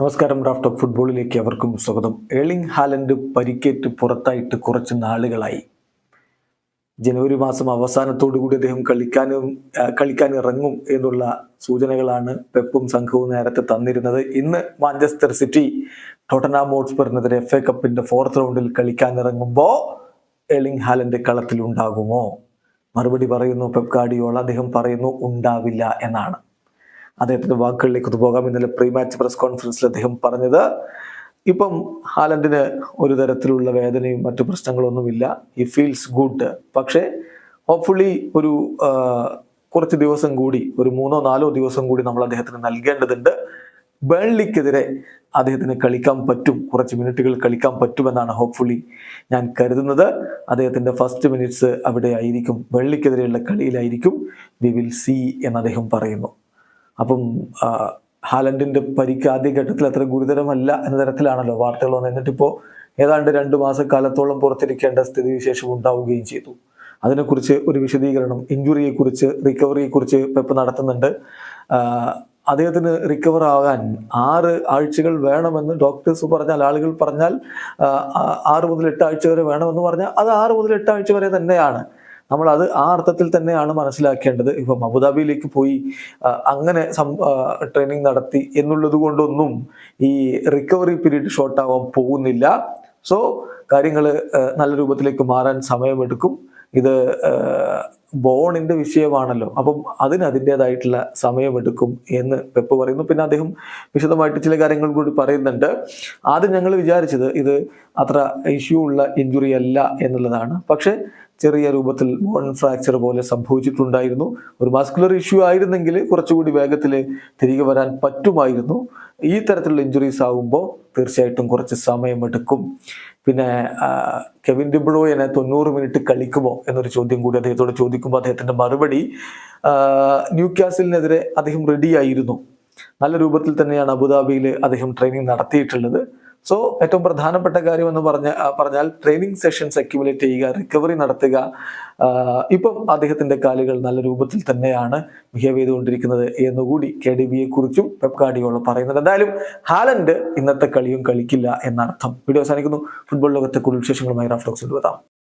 നമസ്കാരം draft of ഫുട്ബോളിലേക്ക് അവർക്കും സ്വാഗതം. ഏളിംഗ് ഹാലൻഡ് പരിക്കേറ്റ് പുറത്തായിട്ട് കുറച്ച് നാളുകളായി. ജനുവരി മാസം അവസാനത്തോടു കൂടി അദ്ദേഹം കളിക്കാനും കളിക്കാൻ ഇറങ്ങും എന്നുള്ള സൂചനകളാണ് പെപ്പും സംഘവും നേരത്തെ തന്നിരുന്നത്. ഇന്ന് മാഞ്ചസ്റ്റർ സിറ്റി ടോട്ടനാം ഹോട്ട്സ്പറിനെതിരെ എഫ് എ കപ്പിന്റെ ഫോർത്ത് റൗണ്ടിൽ കളിക്കാൻ ഇറങ്ങുമ്പോൾ ഏളിംഗ് ഹാലൻഡ് കളത്തിലുണ്ടാകുമോ? മറുപടി പറയുന്നു പെപ് ഗാർഡിയോള അദ്ദേഹം പറയുന്നു ഉണ്ടാവില്ല എന്നാണ്. അദ്ദേഹത്തിന്റെ വാക്കുകളിലേക്ക് പോകാം. ഇന്നലെ പ്രീ മാച്ച് പ്രസ് കോൺഫറൻസിൽ അദ്ദേഹം പറഞ്ഞത് ഇപ്പം ഹാലൻഡിന് ഒരു തരത്തിലുള്ള വേദനയും മറ്റു പ്രശ്നങ്ങളൊന്നുമില്ല. ഹി ഫീൽസ് ഗുഡ് പക്ഷേ ഹോപ്പ്ഫുള്ളി ഒരു കുറച്ച് ദിവസം കൂടി ഒരു മൂന്നോ നാലോ ദിവസം കൂടി നമ്മൾ അദ്ദേഹത്തിന് നൽകേണ്ടതുണ്ട്. ബേൺലിക്കെതിരെ അദ്ദേഹത്തിന് കളിക്കാൻ പറ്റും. കുറച്ച് മിനിറ്റുകൾ കളിക്കാൻ പറ്റുമെന്നാണ് ഹോപ്പ്ഫുള്ളി ഞാൻ കരുതുന്നത്. അദ്ദേഹത്തിന്റെ ഫസ്റ്റ് മിനിറ്റ്സ് അവിടെ ആയിരിക്കും. ബേൺലിക്കെതിരെയുള്ള കളിയിലായിരിക്കും. വി വിൽ സി എന്ന് അദ്ദേഹം പറയുന്നു. അപ്പം ഹാലൻഡിന്റെ പരിക്ക് ആദ്യഘട്ടത്തിൽ അത്ര ഗുരുതരമല്ല എന്ന തരത്തിലാണല്ലോ വാർത്തകൾ വന്നത്. എന്നിട്ടിപ്പോ ഏതാണ്ട് രണ്ടു മാസക്കാലത്തോളം പുറത്തിരിക്കേണ്ട സ്ഥിതിവിശേഷം ഉണ്ടാവുകയും ചെയ്തു. അതിനെക്കുറിച്ച് ഒരു വിശദീകരണം ഇഞ്ചുറിയെ റിക്കവറിയെക്കുറിച്ച് റിക്കവറിയെ കുറിച്ച് പെപ്പ് നടത്തുന്നുണ്ട് അദ്ദേഹത്തിന് റിക്കവർ ആകാൻ ആറ് ആഴ്ചകൾ വേണമെന്ന് ഡോക്ടേഴ്സ് പറഞ്ഞാൽ ആളുകൾ പറഞ്ഞാൽ ആറ് മുതൽ എട്ട് ആഴ്ച വരെ വേണമെന്ന് പറഞ്ഞാൽ അത് ആറ് മുതൽ എട്ട് ആഴ്ച വരെ തന്നെയാണ്. നമ്മൾ അത് ആ അർത്ഥത്തിൽ തന്നെയാണ് മനസ്സിലാക്കേണ്ടത്. ഇപ്പം അബുദാബിയിലേക്ക് പോയി അങ്ങനെ ട്രെയിനിങ് നടത്തി എന്നുള്ളത് കൊണ്ടൊന്നും ഈ റിക്കവറി പീരീഡ് ഷോർട്ട് ആവാൻ പോകുന്നില്ല. സോ കാര്യങ്ങൾ നല്ല രൂപത്തിലേക്ക് മാറാൻ സമയമെടുക്കും. ഇത് ബോണിന്റെ വിഷയമാണല്ലോ. അപ്പം അതിന് അതിന്റെതായിട്ടുള്ള സമയമെടുക്കും എന്ന് പെപ്പ് പറയുന്നു. പിന്നെ അദ്ദേഹം വിശദമായിട്ട് ചില കാര്യങ്ങൾ കൂടി പറയുന്നുണ്ട്. ആദ്യം ഞങ്ങൾ വിചാരിച്ചത് ഇത് അത്ര ഇഷ്യൂ ഉള്ള ഇഞ്ചുറി അല്ല എന്നുള്ളതാണ്. പക്ഷേ ചെറിയ രൂപത്തിൽ ബോൺ ഫ്രാക്ചർ പോലെ സംഭവിച്ചിട്ടുണ്ടായിരുന്നു. ഒരു മസ്കുലർ ഇഷ്യൂ ആയിരുന്നെങ്കിൽ കുറച്ചുകൂടി വേഗത്തിൽ തിരികെ വരാൻ പറ്റുമായിരുന്നു. ഈ തരത്തിലുള്ള ഇഞ്ചുറീസ് ആകുമ്പോൾ തീർച്ചയായിട്ടും കുറച്ച് സമയമെടുക്കും. പിന്നെ കെവിൻ ഡിബ്രോയനെ തൊണ്ണൂറ് മിനിറ്റ് കളിക്കുമോ എന്നൊരു ചോദ്യം കൂടി അദ്ദേഹത്തോട് ചോദിക്കുമ്പോൾ അദ്ദേഹത്തിന്റെ മറുപടി ന്യൂ കാസിലിനെതിരെ അദ്ദേഹം റെഡിയായിരുന്നു നല്ല രൂപത്തിൽ തന്നെയാണ് അബുദാബിയിൽ അദ്ദേഹം ട്രെയിനിങ് നടത്തിയിട്ടുള്ളത്. സോ ഏറ്റവും പ്രധാനപ്പെട്ട കാര്യം എന്ന് പറഞ്ഞ പറഞ്ഞാൽ ട്രെയിനിങ് സെഷൻസ് അക്യുമുലേറ്റ് ചെയ്യുക റിക്കവറി നടത്തുക ഇപ്പം അദ്ദേഹത്തിന്റെ കാലുകൾ നല്ല രൂപത്തിൽ തന്നെയാണ് ബിഹേവ് ചെയ്തുകൊണ്ടിരിക്കുന്നത് എന്നുകൂടി കെ ഡി ബിയെ കുറിച്ചും പറയുന്നത് എന്തായാലും ഹാലൻഡ് ഇന്നത്തെ കളിയും കളിക്കില്ല എന്നർത്ഥം. വീഡിയോ അവസാനിക്കുന്നു. ഫുട്ബോൾ ലോകത്തെ കൂടുതൽ വിശേഷങ്ങളുമായി റാഫ്റ്റോക്സ് എത്താം